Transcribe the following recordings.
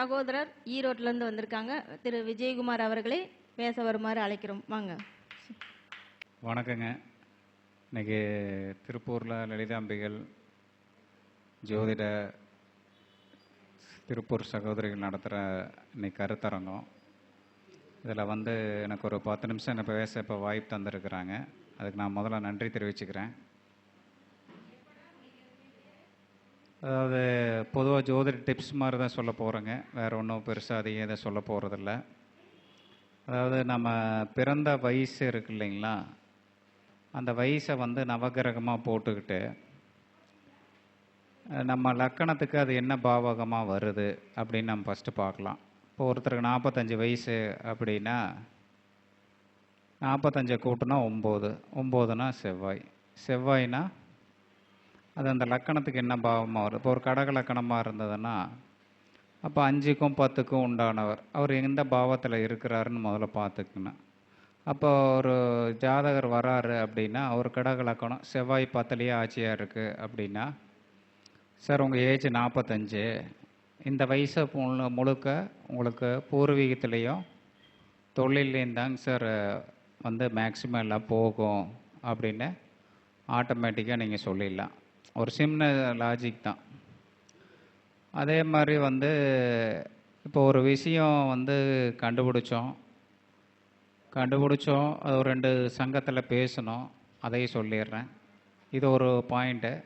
சகோதரர் ஈரோட்டிலேருந்து வந்திருக்காங்க. திரு விஜயகுமார் அவர்களை பேச வருமாறு அழைக்கிறோம். வாங்க. வணக்கங்க. இன்னைக்கு திருப்பூரில் லலிதாம்பிகள் ஜோதிட திருப்பூர் சகோதரிகள் நடத்துகிற இன்னைக்கு கருத்தரங்கம். இதில் வந்து எனக்கு ஒரு பத்து நிமிஷம் என்ன பேச இப்போ வாய்ப்பு தந்திருக்கிறாங்க. அதுக்கு நான் முதல்ல நன்றி தெரிவிச்சுக்கிறேன். அதாவது பொதுவாக ஜோதிட டிப்ஸ் மாதிரி தான் சொல்ல போகிறேங்க வேறு ஒன்றும் பெருசாக அதிகம் எதை சொல்ல போகிறதில்ல அதாவது நம்ம பிறந்த வயசு இருக்கு இல்லைங்களா? அந்த வயசை வந்து நவகிரகமாக போட்டுக்கிட்டு நம்ம லக்கணத்துக்கு அது என்ன பாவகமாக வருது அப்படின்னு நம்ம ஃபஸ்ட்டு பார்க்கலாம். இப்போ ஒருத்தருக்கு நாற்பத்தஞ்சு வயசு அப்படின்னா நாற்பத்தஞ்சை கூட்டினா ஒம்பது. ஒம்போதுனா செவ்வாய். செவ்வாய்னா அது அந்த லக்கணத்துக்கு என்ன பாவமாக வரும் இப்போ ஒரு கடக லக்கணமாக இருந்ததுன்னா அப்போ அஞ்சுக்கும் பத்துக்கும் உண்டானவர் அவர் எந்த பாவத்தில் இருக்கிறாருன்னு முதல்ல பார்த்துக்கணும். அப்போ ஒரு ஜாதகர் வராரு அப்படின்னா அவர் கடக லக்கணம் செவ்வாய் பத்துலேயே ஆட்சியாக இருக்குது அப்படின்னா சார் உங்கள் ஏஜ் நாற்பத்தஞ்சு இந்த வயசை முழு- முழுக்க உங்களுக்கு பூர்வீகத்திலையும் தொழிலையும் தாங்க சார் வந்து மேக்சிமம் எல்லாம் போகும் அப்படின்னு ஆட்டோமேட்டிக்காக நீங்கள் சொல்லிடலாம். ஒரு சின்ன லாஜிக் தான். அதே மாதிரி வந்து இப்போ ஒரு விஷயம் வந்து கண்டுபிடிச்சோம். கண்டுபிடிச்சோம் அது ஒரு ரெண்டு சங்கத்தில் பேசணும். அதையும் சொல்லிடுறேன். இது ஒரு பாயிண்ட்டு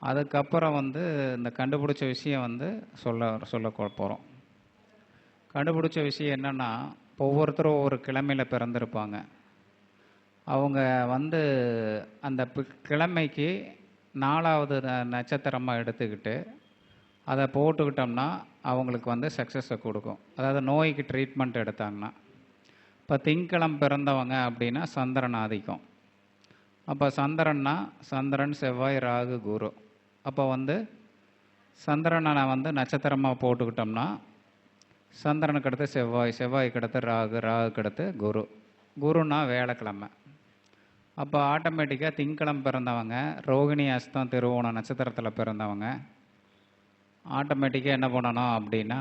அதுக்கப்புறம் வந்து இந்த கண்டுபிடிச்ச விஷயம் வந்து சொல்ல சொல்ல போகிறோம் கண்டுபிடிச்ச விஷயம் என்னென்னா ஒவ்வொருத்தரும் ஒவ்வொரு கிழமையில் பிறந்திருப்பாங்க. அவங்க வந்து அந்த பி- கிழமைக்கு நாலாவது நட்சத்திரமாக எடுத்துக்கிட்டு அதை போட்டுக்கிட்டோம்னா அவங்களுக்கு வந்து சக்ஸஸை கொடுக்கும். அதாவது நோய்க்கு ட்ரீட்மெண்ட் எடுத்தாங்கன்னா. இப்போ திங்கிழமை பிறந்தவங்க அப்படின்னா சந்திரன் ஆதிக்கம். அப்போ சந்திரன்னா சந்திரன் செவ்வாய் ராகு குரு. அப்போ வந்து சந்திரனை வந்து நட்சத்திரமாக போட்டுக்கிட்டோம்னா சந்திரனுக்கு அடுத்து செவ்வாய் செவ்வாய்க்கு அடுத்து ராகு ராகுக்கு அடுத்து குரு. குருன்னா வேலைக்கிழமை. அப்போ ஆட்டோமேட்டிக்காக திங்கிழமை பிறந்தவங்க ரோகிணி அஸ்தம் திருவோணம் நட்சத்திரத்தில் பிறந்தவங்க ஆட்டோமேட்டிக்காக என்ன பண்ணணும் அப்படின்னா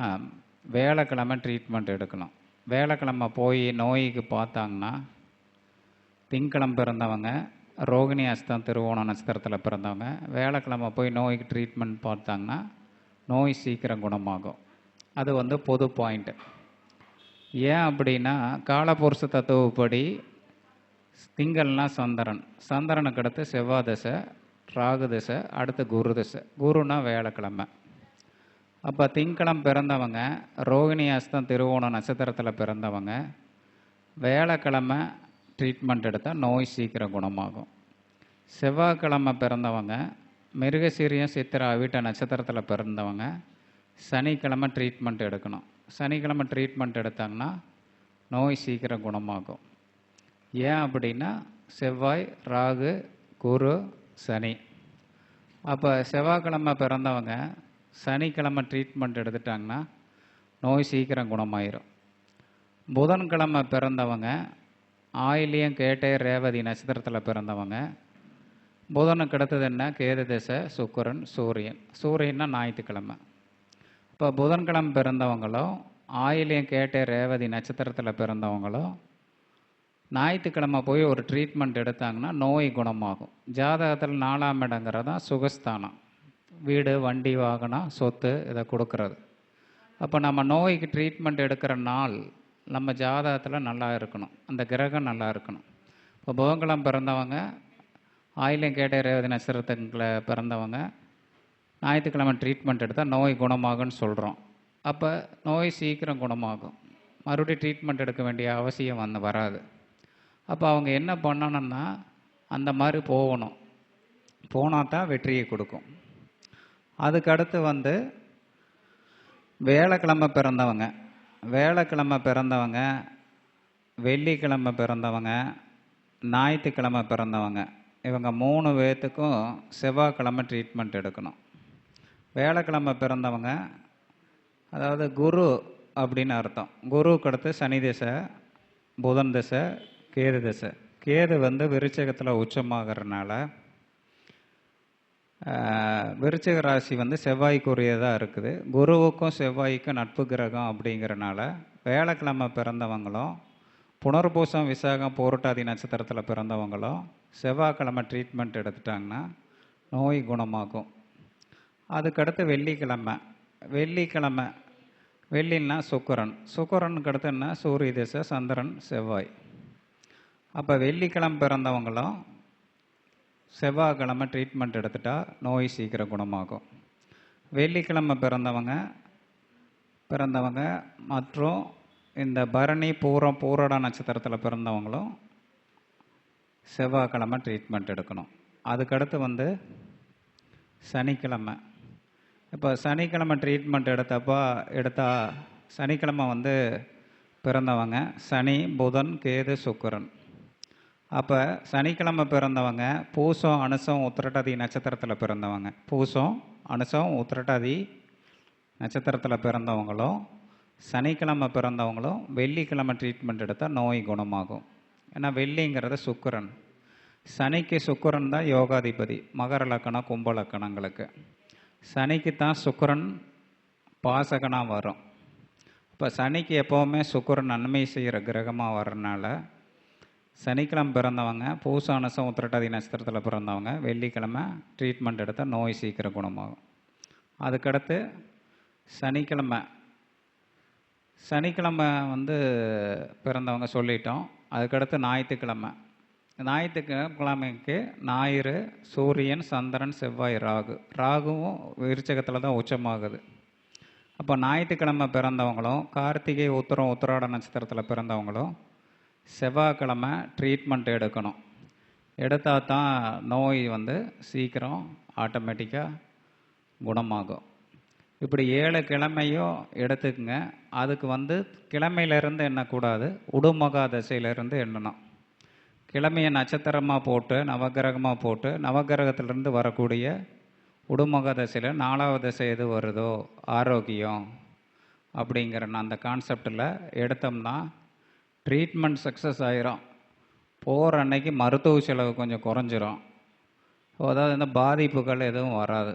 வேலைக்கிழமை ட்ரீட்மெண்ட் எடுக்கணும். வேலைக்கிழமை போய் நோய்க்கு பார்த்தாங்கன்னா திங்கிழமை பிறந்தவங்க ரோகிணி அஸ்தம் திருவோணம் நட்சத்திரத்தில் பிறந்தவங்க வேலைக்கிழமை போய் நோய்க்கு ட்ரீட்மெண்ட் பார்த்தாங்கன்னா நோய் சீக்கிரம் குணமாகும். அது வந்து பொது பாயிண்ட்டு ஏன் அப்படின்னா காலபுருஷ தத்துவப்படி திங்கள்னா சந்திரன். சந்திரனுக்கு அடுத்து செவ்வாய் தசை ராகு தசை அடுத்து குரு தசை. குருனா வேலைக்கிழமை. அப்போ திங்கிழமை பிறந்தவங்க ரோகிணி அஸ்தம் திருவோணம் நட்சத்திரத்தில் பிறந்தவங்க வேலைக்கிழமை ட்ரீட்மெண்ட் எடுத்தால் நோய் சீக்கிரம் குணமாகும். செவ்வாய்க்கிழமை பிறந்தவங்க மிருகசீரியம் சித்திரை வீட்ட நட்சத்திரத்தில் பிறந்தவங்க சனிக்கிழமை ட்ரீட்மெண்ட் எடுக்கணும். சனிக்கிழமை ட்ரீட்மெண்ட் எடுத்தாங்கன்னா நோய் சீக்கிரம் குணமாகும். ஏன் அப்படின்னா செவ்வாய் ராகு குரு சனி. அப்போ செவ்வாய்க்கிழமை பிறந்தவங்க சனிக்கிழமை ட்ரீட்மெண்ட் எடுத்துட்டாங்கன்னா நோய் சீக்கிரம் குணமாயிரும். புதன்கிழமை பிறந்தவங்க ஆயிலியம் கேட்டை ரேவதி நட்சத்திரத்தில் பிறந்தவங்க புதனுக்கு அடுத்தது என்ன? கேது திசை சுக்கரன் சூரியன். சூரியன்னா ஞாயிற்றுக்கிழமை. இப்போ புதன்கிழமை பிறந்தவங்களும் ஆயிலியம் கேட்டை ரேவதி நட்சத்திரத்தில் பிறந்தவங்களும் ஞாயிற்றுக்கிழமை போய் ஒரு ட்ரீட்மெண்ட் எடுத்தாங்கன்னா நோய் குணமாகும். ஜாதகத்தில் நாலாம் இடங்கிறது தான் சுகஸ்தானம். வீடு வண்டி வாகனம் சொத்து இதை கொடுக்கறது. அப்போ நம்ம நோய்க்கு ட்ரீட்மெண்ட் எடுக்கிற நாள் நம்ம ஜாதகத்தில் நல்லா இருக்கணும். அந்த கிரகம் நல்லா இருக்கணும். இப்போ புதன்கிழமை பிறந்தவங்க ஆயிலம் கேட்ட ரேவதி நட்சத்திரத்துக்குள்ள பிறந்தவங்க ஞாயிற்றுக்கிழமை ட்ரீட்மெண்ட் எடுத்தால் நோய் குணமாகும்னு சொல்கிறோம் அப்போ நோய் சீக்கிரம் குணமாகும். மறுபடியும் ட்ரீட்மெண்ட் எடுக்க வேண்டிய அவசியம் வந்து வராது. அப்போ அவங்க என்ன பண்ணணும்னா அந்த மாதிரி போகணும். போனால் தான் வெற்றியை கொடுக்கும். அதுக்கடுத்து வந்து வேலைக்கிழமை பிறந்தவங்க. வேலைக்கிழமை பிறந்தவங்க வெள்ளிக்கிழமை பிறந்தவங்க ஞாயிற்றுக்கிழமை பிறந்தவங்க. இவங்க மூணு பேர்த்துக்கும் செவ்வாய்க்கிழமை ட்ரீட்மெண்ட் எடுக்கணும். வேலைக்கிழமை பிறந்தவங்க அதாவது குரு அப்படின்னு அர்த்தம். குருவுக்கு அடுத்து சனி திசை புதன் திசை கேது திசை கேது வந்து விருச்சகத்தில் உச்சமாகறனால விருச்சக ராசி வந்து செவ்வாய்க்குரியதாக இருக்குது. குருவுக்கும் செவ்வாய்க்கும் நட்பு கிரகம் அப்படிங்கிறனால வேலைக்கிழமை பிறந்தவங்களும் புனர்பூசம் விசாகம் போரட்டாதி நட்சத்திரத்தில் பிறந்தவங்களும் செவ்வாய்க்கிழமை ட்ரீட்மெண்ட் எடுத்துட்டாங்கன்னா நோய் குணமாகும். அதுக்கடுத்து வெள்ளிக்கிழமை. வெள்ளிக்கிழமை. வெள்ளின்னா சுக்கரன். சுக்கரனுக்கு அடுத்து என்ன? சூரிய திசை சந்திரன் செவ்வாய். அப்போ வெள்ளிக்கிழமை பிறந்தவங்களும் செவ்வாய்க்கிழமை ட்ரீட்மெண்ட் எடுத்துட்டா நோய் சீக்கிரம் குணமாகும். வெள்ளிக்கிழமை பிறந்தவங்க பிறந்தவங்க மற்றும் இந்த பரணி பூரம் பூரட நட்சத்திரத்தில் பிறந்தவங்களும் செவ்வாய்க்கிழமை ட்ரீட்மெண்ட் எடுக்கணும். அதுக்கடுத்து வந்து சனிக்கிழமை. இப்போ சனிக்கிழமை ட்ரீட்மெண்ட் எடுத்தப்போ எடுத்தால் சனிக்கிழமை வந்து பிறந்தவங்க சனி புதன் கேது சுக்கரன். அப்போ சனிக்கிழமை பிறந்தவங்க பூசம் அனுசம் உத்திரட்டாதி நட்சத்திரத்தில் பிறந்தவங்க. பூசம் அனுசம் உத்திரட்டாதி நட்சத்திரத்தில் பிறந்தவங்களும் சனிக்கிழமை பிறந்தவங்களும் வெள்ளிக்கிழமை ட்ரீட்மெண்ட் எடுத்தால் நோய் குணமாகும். ஏன்னா வெள்ளிங்கிறது சுக்கரன். சனிக்கு சுக்கரன் தான் யோகாதிபதி மகர லக்கணம் கும்ப லக்கணங்களுக்கு. சனிக்கு தான் சுக்கரன் பாசகனாக வரும். இப்போ சனிக்கு எப்போவுமே சுக்கரன் நன்மை செய்கிற கிரகமாக வரனால சனிக்கிழமை பிறந்தவங்க பூச அனசம் உத்திரட்டாதி நட்சத்திரத்தில் பிறந்தவங்க வெள்ளிக்கிழமை ட்ரீட்மெண்ட் எடுத்தால் நோய் சீக்கிரம் குணமாகும். அதுக்கடுத்து சனிக்கிழமை. சனிக்கிழமை வந்து பிறந்தவங்க சொல்லிட்டோம். அதுக்கடுத்து ஞாயிற்றுக்கிழமை. ஞாயிற்றுக்கிழமைக்கு ஞாயிறு சூரியன் சந்திரன் செவ்வாய் ராகு. ராகுவும் விருச்சகத்தில் தான் உச்சமாகுது. அப்போ ஞாயிற்றுக்கிழமை பிறந்தவங்களும் கார்த்திகை உத்தரம் உத்தராட நட்சத்திரத்தில் பிறந்தவங்களும் செவ்வாய்க்கிழமை ட்ரீட்மெண்ட் எடுக்கணும். எடுத்தால் தான் நோய் வந்து சீக்கிரம் ஆட்டோமேட்டிக்காக குணமாகும். இப்படி ஏழு கிழமையும் எடுத்துக்கங்க. அதுக்கு வந்து கிழமையிலேருந்து எண்ணக்கூடாது. உடுமகா தசையிலேருந்து எண்ணணும். கிழமையை நட்சத்திரமாக போட்டு நவகிரகமாக போட்டு நவகிரகத்திலேருந்து வரக்கூடிய உடுமக தசையில் நாலாவது தசை எது வருதோ ஆரோக்கியம் அப்படிங்கிற அந்த கான்செப்டில் எடுத்தோம்னா ட்ரீட்மெண்ட் சக்ஸஸ் ஆயிரும். போகிற அன்னைக்கு மருத்துவ செலவு கொஞ்சம் குறைஞ்சிரும். அதாவது இந்த பாதிப்புகள் எதுவும் வராது.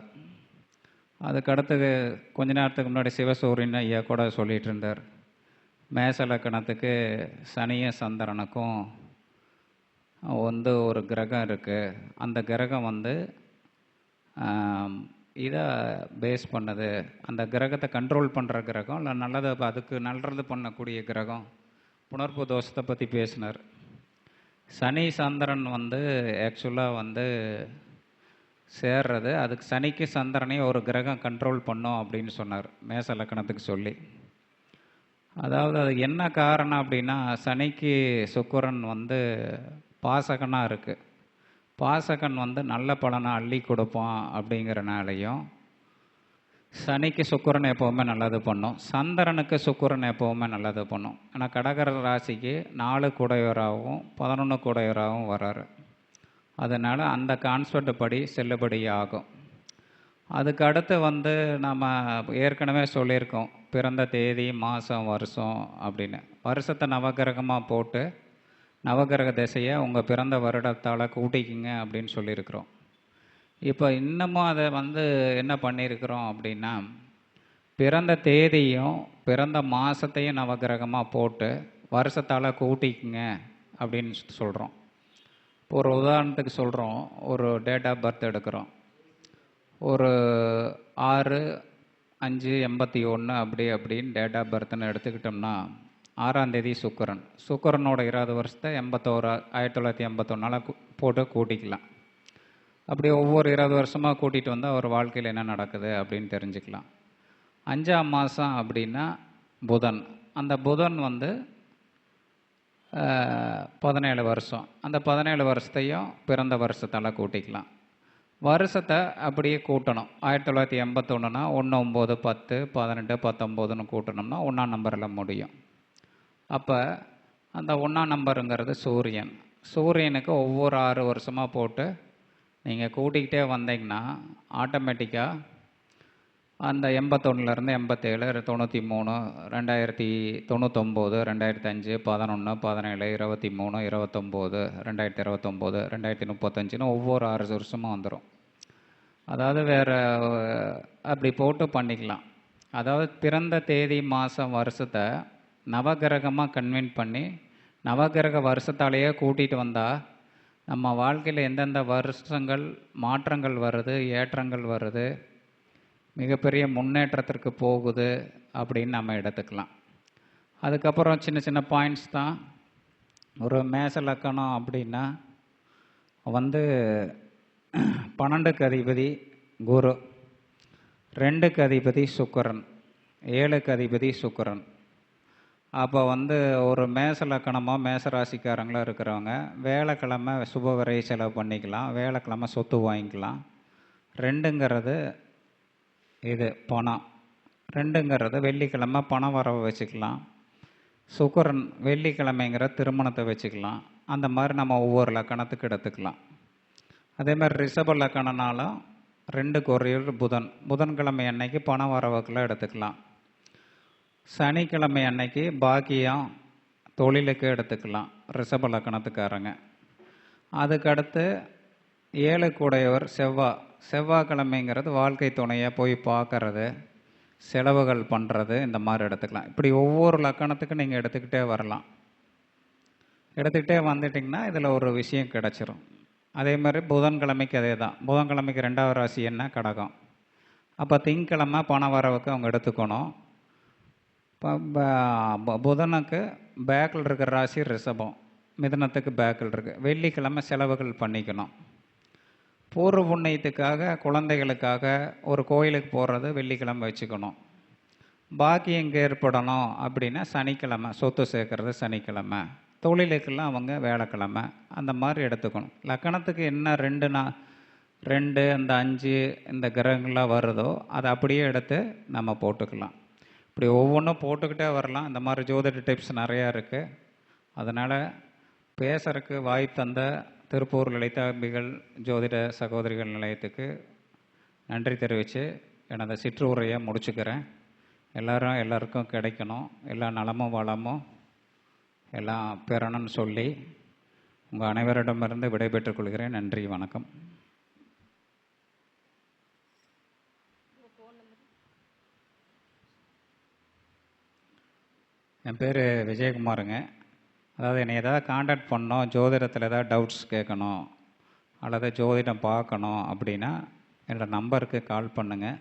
அதுக்கடுத்து கொஞ்ச நேரத்துக்கு முன்னாடி சிவசூரியன் ஐயா கூட சொல்லிகிட்டு இருந்தார். மேசலக்கணத்துக்கு சனிய சந்திரனுக்கும் வந்து ஒரு கிரகம் இருக்குது அந்த கிரகம் வந்து இதை பேஸ் பண்ணுது. அந்த கிரகத்தை கண்ட்ரோல் பண்ணுற கிரகம் இல்லை நல்லதை அதுக்கு நல்லது பண்ணக்கூடிய கிரகம் புணர்ப்பு தோஷத்தை பற்றி பேசினார். சனி சந்திரன் வந்து ஆக்சுவலாக வந்து சேர்றது. அதுக்கு சனிக்கு சந்திரனையும் ஒரு கிரகம் கண்ட்ரோல் பண்ணும் அப்படின்னு சொன்னார். மேச லக்கணத்துக்கு சொல்லி. அதாவது அது என்ன காரணம் அப்படின்னா சனிக்கு சுக்கரன் வந்து பாசகனாக இருக்குது பாசகன் வந்து நல்ல பலனை அள்ளி கொடுப்பான் அப்படிங்கிறனாலையும் சனிக்கு சுக்கரன் எப்போவுமே நல்லது பண்ணும். சந்திரனுக்கு சுக்கரன் எப்போவுமே நல்லது பண்ணும். ஆனால் கடகர ராசிக்கு நாலு குடையவராகவும் பதினொன்று குடையவராகவும் வராரு. அதனால் அந்த கான்செப்ட் படி செல்லுபடி ஆகும். அதுக்கு அடுத்து வந்து நம்ம ஏற்கனவே சொல்லியிருக்கோம். பிறந்த தேதி மாதம் வருஷம் அப்படின்னு. வருஷத்தை நவகிரகமாக போட்டு நவகிரக திசையை உங்கள் பிறந்த வருடத்தால் கூட்டிக்கிங்க அப்படின்னு சொல்லியிருக்கிறோம். இப்போ இன்னமும் அதை வந்து என்ன பண்ணியிருக்கிறோம் அப்படின்னா பிறந்த தேதியும் பிறந்த மாதத்தையும் நவகிரகமாக போட்டு வருஷத்தால் கூட்டிக்குங்க அப்படின்னு சொல்கிறோம் இப்போ ஒரு உதாரணத்துக்கு சொல்கிறோம் ஒரு டேட் ஆஃப் பர்த் எடுக்கிறோம். ஒரு ஆறு அஞ்சு எண்பத்தி ஒன்று அப்படி அப்படின்னு டேட் ஆஃப் பர்த்னு எடுத்துக்கிட்டோம்னா ஆறாம் தேதி சுக்கரன். சுக்கரனோட இருபது வருஷத்தை எண்பத்தோரு ஆயிரத்தி தொள்ளாயிரத்தி எண்பத்தொன்னால் போட்டு கூட்டிக்கலாம். அப்படி ஒவ்வொரு இருபது வருஷமாக கூட்டிகிட்டு வந்தால் அவர் வாழ்க்கையில் என்ன நடக்குது அப்படின்னு தெரிஞ்சுக்கலாம். அஞ்சாம் மாதம் அப்படின்னா புதன். அந்த புதன் வந்து பதினேழு வருஷம். அந்த பதினேழு வருஷத்தையும் பிறந்த வருஷத்தால் கூட்டிக்கலாம். வருஷத்தை அப்படியே கூட்டணும். ஆயிரத்தி தொள்ளாயிரத்தி எண்பத்தொன்னுனா ஒன்று ஒம்பது பத்து பதினெட்டு பத்தொம்போதுன்னு கூட்டணும்னா ஒன்றாம் நம்பரில் முடியும். அப்போ அந்த ஒன்றாம் நம்பருங்கிறது சூரியன். சூரியனுக்கு ஒவ்வொரு ஆறு வருஷமாக போட்டு நீங்கள் கூட்டிக்கிட்டே வந்தீங்கன்னா ஆட்டோமேட்டிக்காக அந்த எண்பத்தொன்னுலேருந்து எண்பத்தேழு தொண்ணூற்றி மூணு ரெண்டாயிரத்தி தொண்ணூத்தொம்போது ரெண்டாயிரத்தி அஞ்சு பதினொன்று பதினேழு இருபத்தி மூணு இருபத்தொம்போது ரெண்டாயிரத்தி இருபத்தொம்போது ரெண்டாயிரத்தி முப்பத்தஞ்சுன்னு ஒவ்வொரு ஆறு வருஷமும் வந்துடும் அதாவது வேறு அப்படி போட்டு பண்ணிக்கலாம். அதாவது பிறந்த தேதி மாதம் வருஷத்தை நவகிரகமாக கன்வின் பண்ணி நவகிரக வருஷத்தாலேயே கூட்டிகிட்டு வந்தால் நம்ம வாழ்க்கையில் எந்தெந்த வருஷங்கள் மாற்றங்கள் வருது ஏற்றங்கள் வருது மிகப்பெரிய முன்னேற்றத்திற்கு போகுது அப்படின்னு நம்ம எடுத்துக்கலாம். அதுக்கப்புறம் சின்ன சின்ன பாயிண்ட்ஸ் தான். ஒரு மேச லக்கணம் அப்படின்னா வந்து பன்னெண்டுக்கு அதிபதி குரு ரெண்டுக்கு அதிபதி சுக்கரன் ஏழுக்கு அதிபதி சுக்கரன். அப்போ வந்து ஒரு மேச லக்கணமோ மேச ராசிக்காரங்களோ இருக்கிறவங்க வேலைக்கிழமை சுப செலவு பண்ணிக்கலாம் வேலைக்கிழமை சொத்து வாங்கிக்கலாம். ரெண்டுங்கிறது இது பணம். ரெண்டுங்கிறது வெள்ளிக்கிழமை பணம் வரவை வச்சுக்கலாம். சுக்கரன் வெள்ளிக்கிழமைங்கிற திருமணத்தை வச்சுக்கலாம். அந்த மாதிரி நம்ம ஒவ்வொரு லக்கணத்துக்கு எடுத்துக்கலாம். அதே மாதிரி ரிஷப லக்கணனாலும் ரெண்டு ஒரு புதன். புதன்கிழமை அன்னைக்கு பணம் வரவுக்கெல்லாம் எடுத்துக்கலாம். சனிக்கிழமை அன்னைக்கு பாக்கியம் தொழிலுக்கு எடுத்துக்கலாம் ரிஷப லக்கணத்துக்காரங்க அதுக்கடுத்து ஏழு கூடையவர் செவ்வாய் செவ்வாய்க்கிழமைங்கிறது வாழ்க்கை துணையை போய் பார்க்கறது செலவுகள் பண்ணுறது இந்த மாதிரி எடுத்துக்கலாம். இப்படி ஒவ்வொரு லக்கணத்துக்கும் நீங்கள் எடுத்துக்கிட்டே வரலாம். எடுத்துக்கிட்டே வந்துட்டிங்கன்னா இதில் ஒரு விஷயம் கிடச்சிரும். அதே மாதிரி புதன்கிழமைக்கு அதே தான். புதன்கிழமைக்கு ரெண்டாவது ராசி என்ன? கடகம். அப்போ திங்கக்கிழமை பண வரவுக்கு அவங்க எடுத்துக்கணும். புதனுக்கு பேக்கில் இருக்கிற ராசி ரிஷபம். மிதனத்துக்கு பேக்கில் இருக்குது வெள்ளிக்கிழமை செலவுகள் பண்ணிக்கணும். பூர்வ புண்ணியத்துக்காக குழந்தைகளுக்காக ஒரு கோயிலுக்கு போகிறது வெள்ளிக்கிழமை வச்சுக்கணும். பாக்கி எங்கே ஏற்படணும் அப்படின்னா சனிக்கிழமை சொத்து சேர்க்கறது சனிக்கிழமை. தொழிலுக்கெல்லாம் அவங்க வேலைக்கிழமை. அந்த மாதிரி எடுத்துக்கணும். லக்கணத்துக்கு என்ன ரெண்டு ரெண்டு அந்த அஞ்சு இந்த கிரகங்கள்லாம் வருதோ அதை அப்படியே எடுத்து நம்ம போட்டுக்கலாம். இப்படி ஒவ்வொன்றும் போட்டுக்கிட்டே வரலாம். இந்த மாதிரி ஜோதிட டிப்ஸ் நிறையா இருக்குது அதனால் பேசுறதுக்கு வாய் தந்த திருப்பூர் லலிதாம்பிகள் ஜோதிட சகோதரிகள் நிலையத்துக்கு நன்றி தெரிவித்து எனது சிற்றுரையை முடிச்சுக்கிறேன். எல்லாரும் எல்லாருக்கும் கிடைக்கணும். எல்லா நலமும் வளமும் எல்லாம் பெறணும்னு சொல்லி உங்கள் அனைவரிடமிருந்து விடைபெற்றுக் கொள்கிறேன். நன்றி வணக்கம். என் பேர் விஜயகுமாருங்க. அதாவது என்னை ஏதாவது காண்டாக்ட் பண்ணோம் ஜோதிடத்தில் ஏதாவது டவுட்ஸ் கேட்கணும் அல்லது ஜோதிடம் பார்க்கணும் அப்படின்னா என்னோடய நம்பருக்கு கால் பண்ணுங்கள்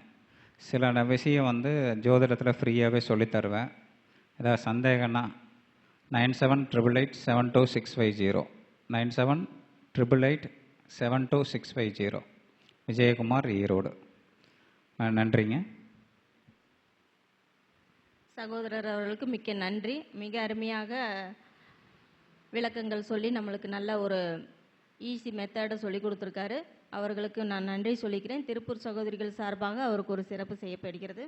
சில விஷயம் வந்து ஜோதிடத்தில் ஃப்ரீயாகவே சொல்லித் தருவேன். ஏதாவது சந்தேகம்னா nine seven triple eight seven two six five zero nine seven triple eight seven two six five zero Vijayakumar Erode. நன்றிங்க. சகோதரர் அவர்களுக்கு மிக்க நன்றி. மிக அருமையாக விளக்கங்கள் சொல்லி நம்மளுக்கு நல்ல ஒரு ஈஸி மெத்தடை சொல்லி கொடுத்துருக்காரு. அவர்களுக்கு நான் நன்றி சொல்லிக்கிறேன். திருப்பூர் சகோதரிகள் சார்பாக அவருக்கு ஒரு சிறப்பு செய்யப்படுகிறது.